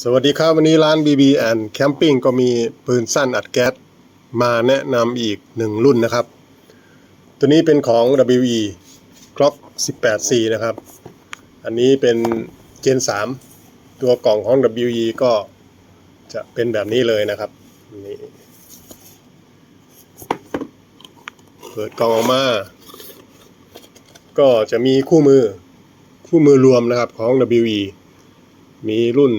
สวัสดีครับ วันนี้ร้าน BB and Camping ก็มีปืนสั้นอัดแก๊สมาแนะนำอีกหนึ่งรุ่นนะครับ ตัวนี้เป็นของ WE Glock 18C นะครับ อันนี้เป็นเจน3ตัวกล่องของ WE ก็จะเป็นแบบนี้เลยนะครับนี่เปิดกล่องออกมา ก็จะมีคู่มือคู่มือรวมนะครับของ WE มีรุ่น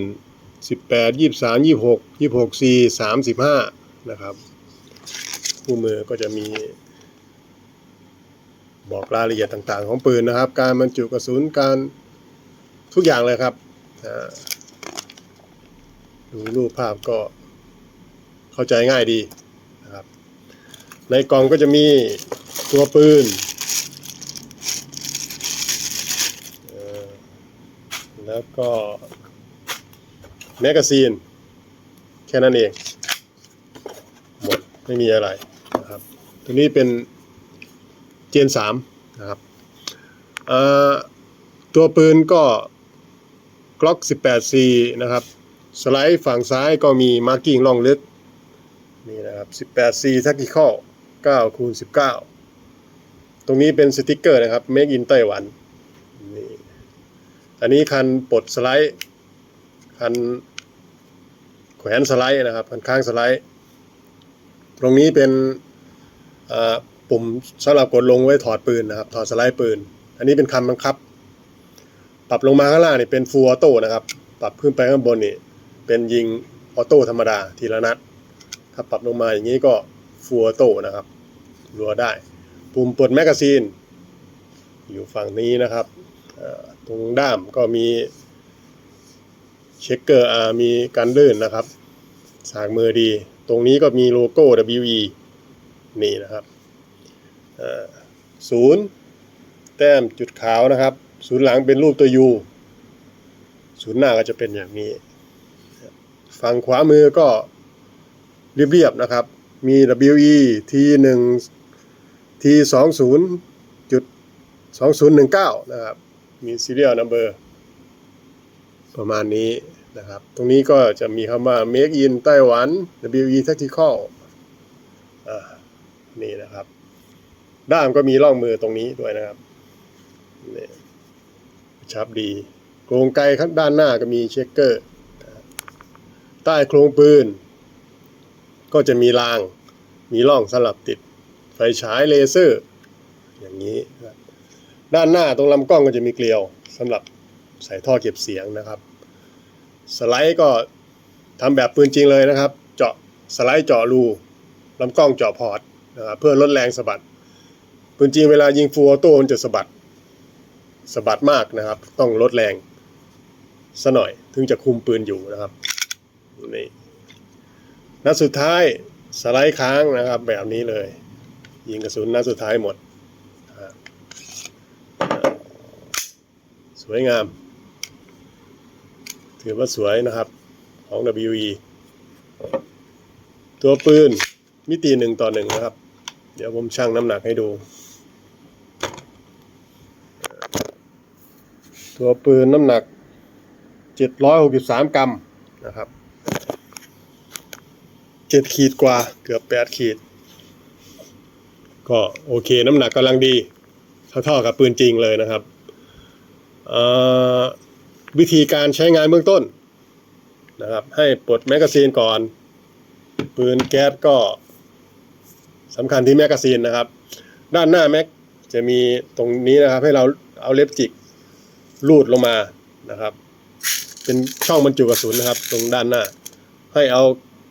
18 23 26 26 C 35นะครับคู่มือก็จะมีบอกรายละเอียดต่างๆ ของปืนนะครับ การบรรจุกระสุนการทุกอย่างเลยครับดูรูปภาพก็เข้าใจง่ายดีนะครับ ในกล่องก็จะมีตัวปืนแล้วก็ แมกกาซีน แค่นั้นเอง หมด ไม่มีอะไรนะครับตัวนี้เป็นเจนสามนะครับตัวปืนก็ Glock 18C นะครับ สไลด์ฝั่งซ้ายก็มีมาร์กิ้งล่องลึก นี่นะครับ 18C Tactical 9คูณ19 ตรงนี้เป็นสติกเกอร์นะครับ Make in ไต้หวันนี่อันนี้คันปลดสไลด์ คัน แขวนสไลด์นะครับคันข้างสไลด์ ตรงนี้เป็นปุ่มสำหรับกดลงไว้ถอดปืนนะครับ ถอดสไลด์ปืน อันนี้เป็นคันบังคับ ปรับลงมาข้างล่างนี่เป็นฟูลออโต้นะครับ ปรับขึ้นไปข้างบนนี่เป็นยิงออโต้ธรรมดาทีละนัด ถ้าปรับลงมาอย่างนี้ก็ฟูลออโต้นะครับรัวได้ ปุ่มปลดแมกกาซีน อยู่ฝั่งนี้นะครับ ตรงด้ามก็มี เช็คเกอร์อามีการลื่นนะครับ สากมือดี ตรงนี้ก็มีโลโก้ WE นี่นะครับศูนย์แต้มจุดขาวนะครับ ศูนย์หลังเป็นรูปตัว U ศูนย์หน้าก็จะเป็นอย่างนี้ ฝั่งขวามือก็เรียบๆนะครับ มี WE T1 T20 จุด2019 นะครับ มี serial number ประมาณนี้ นะครับ ตรงนี้ก็จะมีคำว่า make in ไต้หวัน WE Tactical นี่นะครับ ด้ามก็มีร่องมือตรงนี้ด้วยนะครับนี่ชับดี โครงไกลข้างด้านหน้าก็มีเช็คเกอร์ ใต้โครงปืน ก็จะมีราง มีร่องสลับติด ไฟฉายเลเซอร์ อย่างนี้ ด้านหน้าตรงลำกล้องก็จะมีเกลียวสำหรับใส่ท่อเก็บเสียงนะครับ สไลด์ก็ทำแบบปืนจริงเลยนะครับ เจาะสไลด์เจาะรูลำกล้องเจาะพอร์ตนะครับเพื่อลดแรงสะบัดปืนจริงเวลายิงฟูออโต้มันจะสะบัดสะบัดมากนะครับ ต้องลดแรงซะหน่อยถึงจะคุมปืนอยู่นะครับนี่นัดสุดท้ายสไลด์ค้างนะครับ แบบนี้เลย ยิงกระสุนนัดสุดท้ายหมด สวยงาม ถือว่าสวยนะครับของ WE ตัวปืนมิติหนึ่งต่อหนึ่งนะครับ เดี๋ยวผมชั่งน้ำหนักให้ดู ตัวปืนน้ำหนัก 763 กรัมนะครับ 7 ขีดกว่าเกือบ 8 ขีด ก็โอเคน้ำหนักกำลังดี เท่าๆกับปืนจริงเลยนะครับอ่อ วิธีการใช้งานเบื้องต้นนะครับ ให้ปลดแมกกาซีนก่อน ปืนแก๊สก็สำคัญที่แมกกาซีนนะครับ ด้านหน้าแม็กจะมีตรงนี้นะครับ ให้เราเอาเล็บจิกลูดลงมานะครับ เป็นช่องบรรจุกระสุนนะครับ ตรงด้านหน้า ให้เอา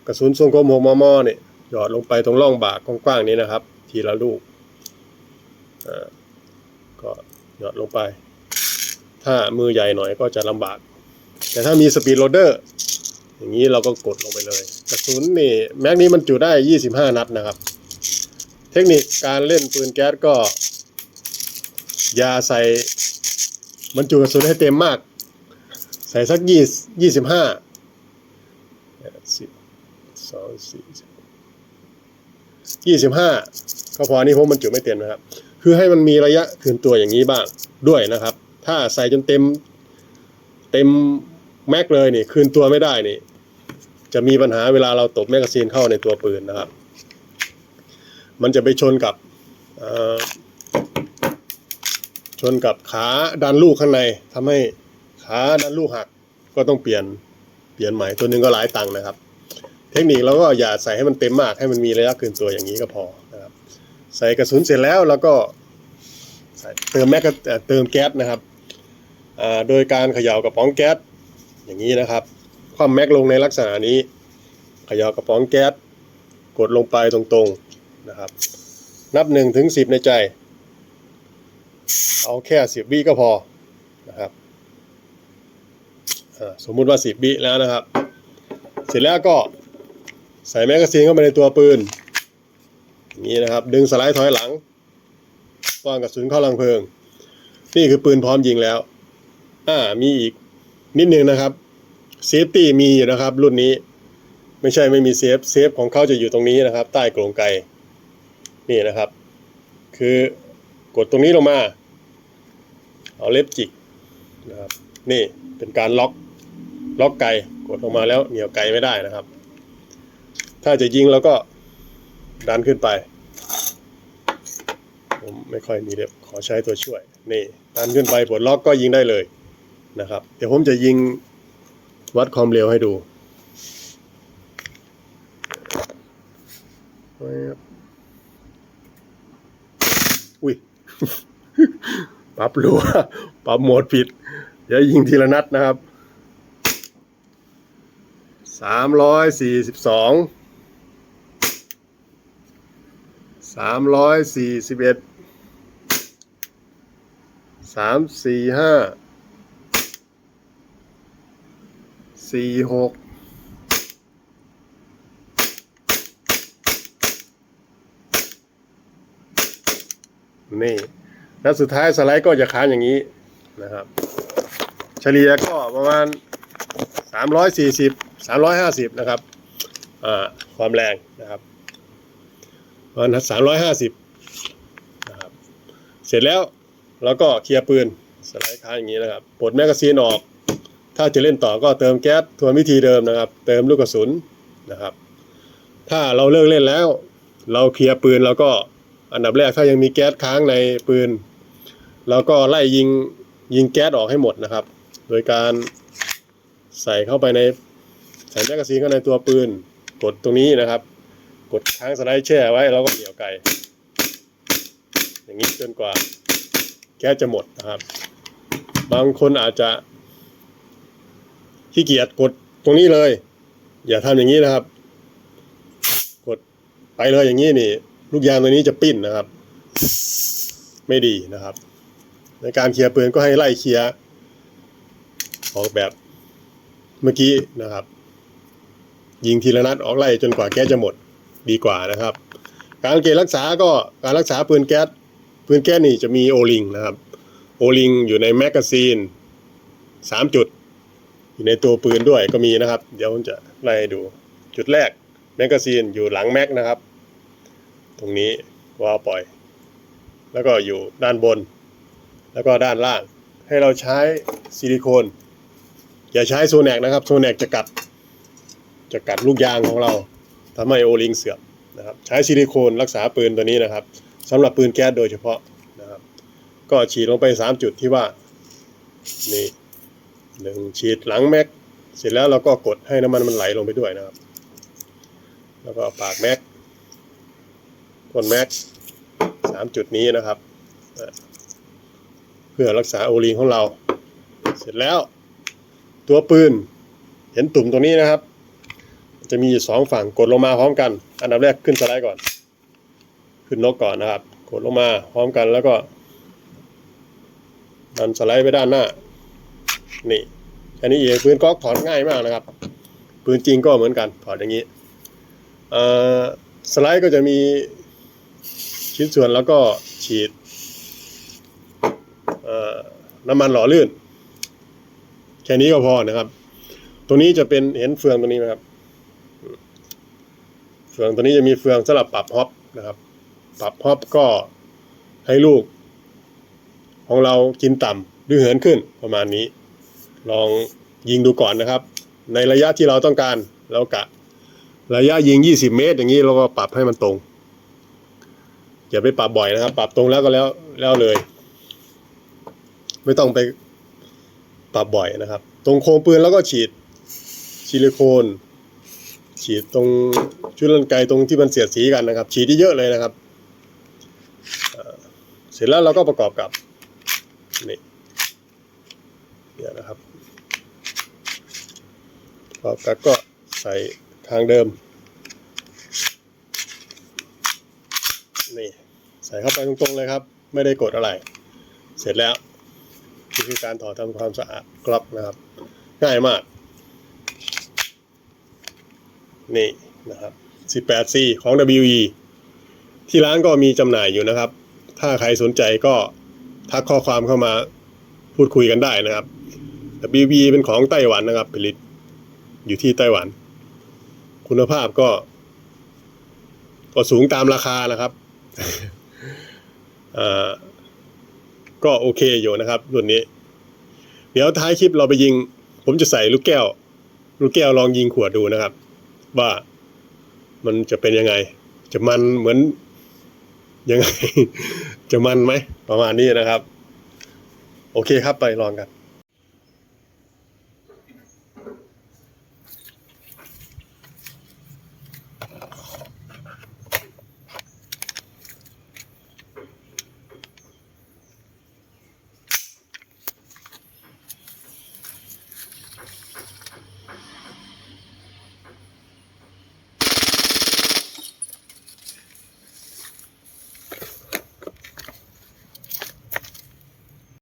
กระสุนทรงกลมหกมมเนี่ยหยอดลงไปตรงร่องบากกว้างๆนี้นะครับ ทีละลูกก็หยอดลงไป ถ้ามือใหญ่หน่อยก็จะลำบาก แต่ถ้ามีสปีดโรเดอร์อย่างนี้เราก็กดลงไปเลยกระสุนนี่แม็กนี้มันจุได้ 25 นัดนะครับ เทคนิคการเล่นปืนแก๊สก็ อย่าใส่บรรจุกระสุนให้เต็มมาก ใส่สักยี่ยี่สิบห้าสิบสองสี่ยี่สิบห้าก็พอนี่ผมบรรจุไม่เต็มนะครับ คือให้มันมีระยะคืนตัวอย่างนี้บ้างด้วยนะครับ ถ้าใส่จนเต็มเต็มแม็กเลยนี่คืนตัวไม่ได้นี่ จะมีปัญหาเวลาเราตบแมกกาซีนเข้าในตัวปืนนะครับ มันจะไปชนกับชนกับขาดันลูกข้างในทำให้ขาดันลูกหักก็ต้องเปลี่ยนเปลี่ยนใหม่ตัวนึงก็หลายตังค์นะครับ เทคนิคเราก็อย่าใส่ให้มันเต็มมากให้มันมีระยะคืนตัวอย่างนี้ก็พอนะครับ ใส่กระสุนเสร็จแล้วแล้วก็ใส่เติมแม็กเติมแก๊สนะครับ โดยการเขย่ากระป๋องแก๊สอย่างนี้นะครับคว่ำแม็กลงในลักษณะนี้เขย่ากระป๋องแก๊สกดลงไปตรงๆนะครับ นับหนึ่งถึงสิบในใจ เอาแค่สิบวิก็พอนะครับสมมุติว่าสิบวิแล้วนะครับ เสร็จแล้วก็ใส่แมกกาซีนเข้าไปในตัวปืนอย่างนี้นะครับ ดึงสไลด์ถอยหลังวางกระสุนเข้าลังเพลิง นี่คือปืนพร้อมยิงแล้ว อ่ามีอีกนิดนึงนะครับเซฟตี้มีอยู่นะครับ รุ่นนี้ ไม่ใช่ไม่มีเซฟเซฟของเขาจะอยู่ตรงนี้นะครับ ใต้กรงไกนี่นะครับ คือกดตรงนี้ลงมา เอาเล็บจิกนะครับ นี่เป็นการล็อกล็อกไกกดลงมาแล้วเหนี่ยวไกไม่ได้นะครับ ถ้าจะยิงเราก็ดันขึ้นไปผมไม่ค่อยมีเล็บขอใช้ตัวช่วย นี่ดันขึ้นไปปลดล็อกก็ยิงได้เลย นะครับ เดี๋ยวผมจะยิงวัดความเร็วให้ดูอุ้ยปรับรัวปรับโหมดผิด เดี๋ยวยิงทีละนัดนะครับสามร้อยสี่สิบสองสามร้อยสี่สิบเอ็ดสามสี่ห้า สี่หกนี่แล้วสุดท้ายสไลด์ก็จะค้างอย่างนี้นะครับ เฉลี่ยก็ประมาณ 340 350 นะครับอ่าความแรงนะครับประมาณ350นะครับเสร็จแล้วเราก็เคลียร์ปืนสไลด์ค้างอย่างนี้นะครับปลดแมกกาซีนออก ถ้าจะเล่นต่อก็เติมแก๊สทวนวิธีเดิมนะครับ เติมลูกกระสุนนะครับ ถ้าเราเลิกเล่นแล้ว เราเคลียร์ปืนเราก็อันดับแรกถ้ายังมีแก๊สค้างในปืนเราก็ไล่ยิงยิงแก๊สออกให้หมดนะครับ โดยการใส่เข้าไปในใส่แมกกาซีนเข้าในตัวปืน กดตรงนี้นะครับ กดค้างสไลด์แช่ไว้แล้วก็เหนี่ยวไกอย่างนี้จนกว่าแก๊สจะหมดนะครับ บางคนอาจจะ ขี้เกียจกดตรงนี้เลย อย่าทำอย่างนี้นะครับ กดไปเลยอย่างนี้นี่ ลูกยางตัวนี้จะปิ้นนะครับ ไม่ดีนะครับ ในการเคลียร์ปืนก็ให้ไล่เคลียร์ออกแบบเมื่อกี้นะครับ ยิงทีละนัดออกไล่จนกว่าแก๊สจะหมดดีกว่านะครับ การเกณฑ์รักษาก็การรักษาปืนแก๊สปืนแก๊สนี่จะมีโอลิงนะครับ โอลิงอยู่ในแมกกาซีนสามจุด อยู่ในตัวปืนด้วยก็มีนะครับ เดี๋ยวผมจะไล่ให้ดูจุดแรกแมกกาซีนอยู่หลังแม็กนะครับ ตรงนี้วาล์วปล่อย แล้วก็อยู่ด้านบน แล้วก็ด้านล่าง ให้เราใช้ซิลิโคน อย่าใช้โซแนกนะครับโซแนกจะกัดจะกัดลูกยางของเราทำให้โอลิงเสื่อมนะครับใช้ซิลิโคนรักษาปืนตัวนี้นะครับสำหรับปืนแก๊สโดยเฉพาะนะครับ ก็ฉีดลงไป 3 จุดที่ว่า หนึ่งฉีดหลังแม็ก เสร็จแล้วเราก็กดให้น้ำมันมันไหลลงไปด้วยนะครับ แล้วก็ปากแม็กก้นแม็กสามจุดนี้นะครับ เพื่อรักษาโอลิงของเรา เสร็จแล้ว ตัวปืน เห็นตุ่มตรงนี้นะครับ จะมีสองฝั่งกดลงมาพร้อมกัน อันดับแรกขึ้นสไลด์ก่อน ขึ้นนกก่อนนะครับ กดลงมาพร้อมกันแล้วก็ดันสไลด์ไปด้านหน้า นี่อันนี้เองปืนก๊อกถอดง่ายมากนะครับ ปืนจริงก็เหมือนกันถอดอย่างนี้สไลด์ก็จะมีชิ้นส่วนแล้วก็ฉีดน้ำมันหล่อลื่น แค่นี้ก็พอนะครับ ตัวนี้จะเป็นเห็นเฟืองตัวนี้ไหมครับ เฟืองตัวนี้จะมีเฟืองสำหรับปรับฮอปนะครับ ปรับฮอปก็ให้ลูก ของเรากินต่ำหรือเหินขึ้นประมาณนี้ ลองยิงดูก่อนนะครับ ในระยะที่เราต้องการเรากะ ระยะยิง 20 เมตร อย่างนี้เราก็ปรับให้มันตรงอย่าไปปรับบ่อยนะครับ ปรับตรงแล้วก็แล้วแล้วเลย ไม่ต้องไปปรับบ่อยนะครับ ตรงโคมปืนแล้วก็ฉีดซิลิโคน ฉีดตรงชุดลันไกตรงที่มันเสียดสีกันนะครับ ฉีดเยอะเลยนะครับเอ่อเสร็จแล้วเราก็ประกอบกับนี่เนี่ยนะครับ ประกอบกับก็ใส่ทางเดิม นี่ ใส่เข้าไปตรงๆเลยครับ ไม่ได้กดอะไร เสร็จแล้วนี่คือการถอดทำความสะอาดกลับนะครับ ง่ายมาก นี่นะครับ 18C ของ WE ที่ร้านก็มีจำหน่ายอยู่นะครับ ถ้าใครสนใจก็ทักข้อความเข้ามาพูดคุยกันได้นะครับ WE เป็นของไต้หวันนะครับผลิต อยู่ที่ไต้หวัน คุณภาพก็ ก็สูงตามราคานะครับก็โอเคอยู่นะครับรุ่นนี้ เดี๋ยวท้ายคลิปเราไปยิง ผมจะใส่ลูกแก้ว ลูกแก้วลองยิงขวดดูนะครับ ว่ามันจะเป็นยังไง จะมันเหมือนยังไง จะมันไหมประมาณนี้นะครับ โอเคครับไปลองกัน